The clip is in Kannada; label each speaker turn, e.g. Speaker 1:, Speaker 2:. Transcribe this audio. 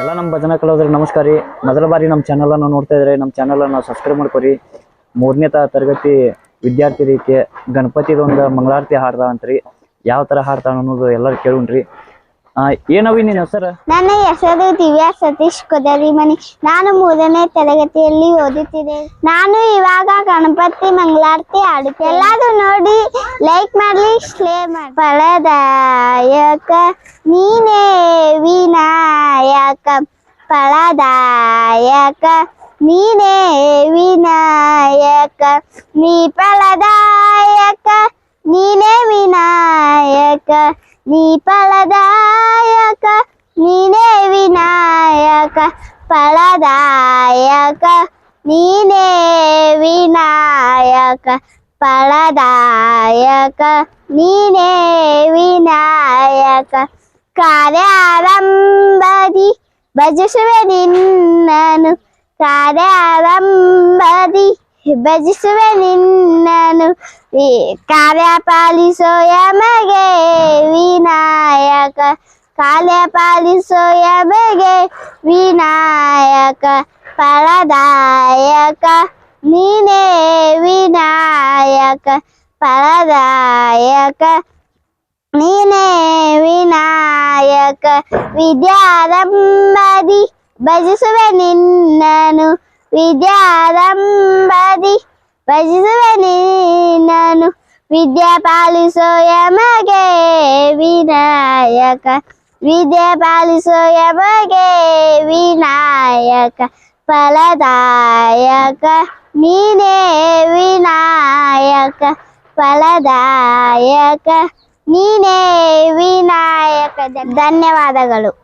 Speaker 1: ಎಲ್ಲ ನಮ್ಮ ಭಜನಾ ಕಲಾವಿದ್ರೆ ನಮಸ್ಕಾರ ರೀ. ಮೊದಲ ಬಾರಿ ನಮ್ಮ ಚಾನಲನ್ನು ನೋಡ್ತಾ ಇದ್ರೆ ನಮ್ಮ ಚಾನಲನ್ನು ಸಬ್ಸ್ಕ್ರೈಬ್ ಮಾಡ್ಕೊರಿ. ಮೂರನೇ ತ ತರಗತಿ ವಿದ್ಯಾರ್ಥಿ ರೀತಿ ಗಣಪತಿದೊಂದು ಮಂಗಳಾರತಿ ಹಾಡ್ದ ರೀ. ಯಾವ ಥರ ಹಾಡ್ತಾನೆ ಅನ್ನೋದು ಎಲ್ಲರೂ ಕೇಳುಣ್ರಿ ಏನವಿ ನಿನ್ನ ಹೆಸರು?
Speaker 2: ನನ್ನ ಹೆಸರು ದಿವ್ಯಾ ಸತೀಶ್ ಕೊದರಿಮನಿ ನಾನು ಮೂರನೇ ತರಗತಿಯಲ್ಲಿ ಓದುತ್ತಿದ್ದೆ. ನಾನು ಇವಾಗ ಗಣಪತಿ ಮಂಗಳಾರತಿ ಆಡುತ್ತೆ ಎಲ್ಲಾರು ನೋಡಿ ಲೈಕ್ ಮಾಡ್ಲಿ ಶೇರ್ ಮಾಡಿ ಫಲದಾಯಕ ನೀನೇ ವಿನಾಯಕ. ಪಳದಾಯಕ, ನೀನೇ ವಿನಾಯಕ. ನೀ ಫಲದಾಯಕ ನೀನೇ ವಿನಾಯಕ. ನೀ ಫಲದಾಯಕ ವಿನಾಯಕ ಫಲದಾಯಕ ನೀನೇ ವಿನಾಯಕ ಫಲದಾಯಕ ನೀನೇ ವಿನಾಯಕ ಕಾರ್ಯಾರಂಭದಿ ಭಜಿಸುವೆ ನಿನ್ನನು ಕಾರ್ಯಾರಂಭದಿ ಭಜಿಸುವೆ ನಿನ್ನನು ವಿ- ಕಾರ್ಯ ಪಾಲಿಸೋ ಯಮಗೆ ವಿನಾಯಕ ಕಾರ್ಯ ಪಾಲಿಸೋ ಯಮಗೆ ವಿನಾಯಕ ಫಲದಾಯಕ ನೀನೇ ವಿನಾಯಕ ಫಲದಾಯಕ ನೀನೇ ವಿನಾಯಕ ವಿದ್ಯಾರಂಭದಿ ಭಜಿಸುವೆ ನಿನ್ನನು ವಿದ್ಯಾರಂಭದಿ ಭಜಿಸುವೆ ನಿನ್ನನು ವಿದ್ಯೆ ಪಾಲಿಸೋ ಯಮಗೆ ವಿನಾಯಕ ವಿದ್ಯೆ ಪಾಲಿಸೋ ಯಮಗೆ ವಿನಾಯಕ ಫಲದಾಯಕ. ನೀನೇ ವಿನಾಯಕ ಫಲದಾಯಕ. ನೀನೇ ವಿನಾಯಕ. ಧನ್ಯವಾದಗಳು.